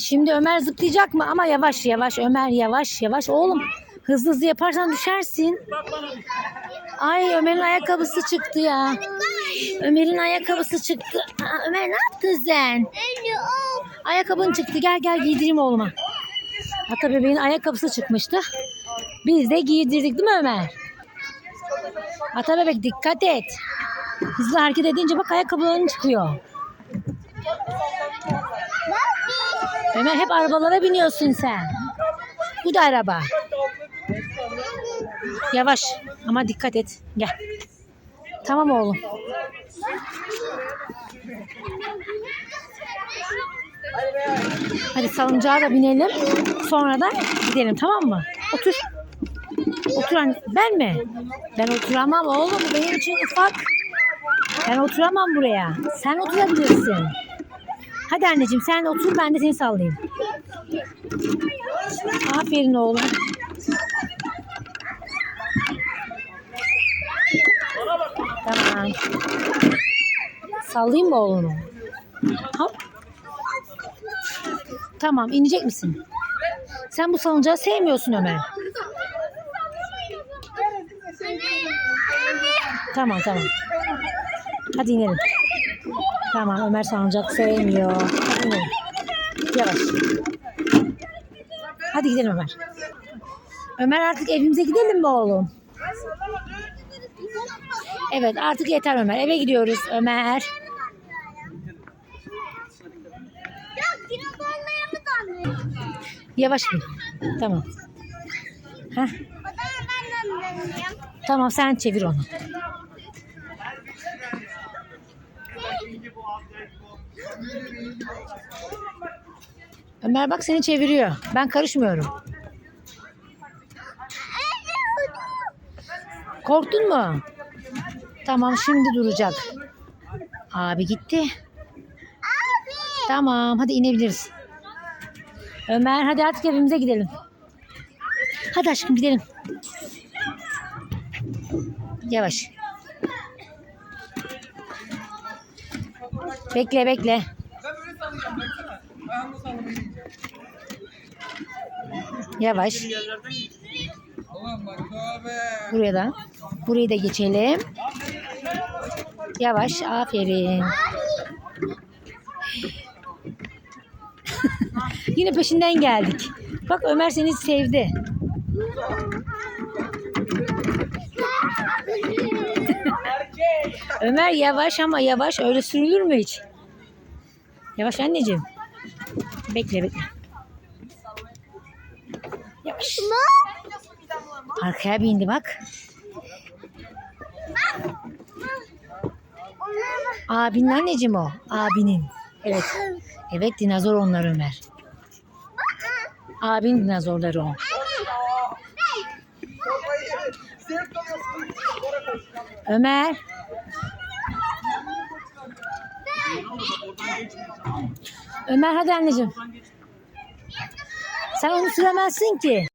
Şimdi Ömer zıplayacak mı? Ama yavaş yavaş Ömer yavaş yavaş. Oğlum hızlı hızlı yaparsan düşersin. Ay Ömer'in ayakkabısı çıktı ya. Ömer'in ayakkabısı çıktı. Aa, Ömer ne yaptın sen? Ayakkabın çıktı. Gel gel giydireyim oğluma. Hatta bebeğin ayakkabısı çıkmıştı. Biz de giydirdik değil mi Ömer? Ata bebek dikkat et. Hızlı hareket edince bak ayakkabıların çıkıyor. Ömer hep arabalara biniyorsun sen. Bu da araba. Yavaş ama dikkat et. Gel. Tamam oğlum. Hadi salıncağa da binelim. Sonra da gidelim tamam mı? Otur. Otur anne. Ben mi? Ben oturamam oğlum. Benim için ufak. Ben oturamam buraya. Sen oturabilirsin. Hadi anneciğim sen otur ben de seni sallayayım. Aferin oğlum. Tamam. Sallayayım mı oğlunu? Hop. Tamam inecek misin? Sen bu salıncağı sevmiyorsun Ömer. Tamam tamam. Hadi inelim. Tamam Ömer salıncak sevmiyor. Yavaş. Hadi gidelim Ömer. Ömer artık evimize gidelim mi oğlum? Evet artık yeter Ömer. Eve gidiyoruz Ömer. Yavaş bin. Tamam. Heh, tamam sen çevir onu. Ömer bak seni çeviriyor. Ben karışmıyorum. Korktun mu? Tamam şimdi duracak. Abi gitti. Tamam hadi inebiliriz. Ömer hadi artık evimize gidelim. Hadi aşkım gidelim. Yavaş. Bekle bekle. Yavaş. Buraya da. Burayı da geçelim. Yavaş. Aferin. Yine peşinden geldik. Bak Ömer seni sevdi. Ömer yavaş ama yavaş. Öyle sürülür mü hiç? Yavaş anneciğim. Bekle bekle. Yavaş. Arkaya bindi bak. Abinin anneciğim o. Abinin. Evet. Evet dinozor onlar Ömer. Abin dinozorları o. Ömer. Ömer hadi anneciğim. Sen onu süremezsin ki.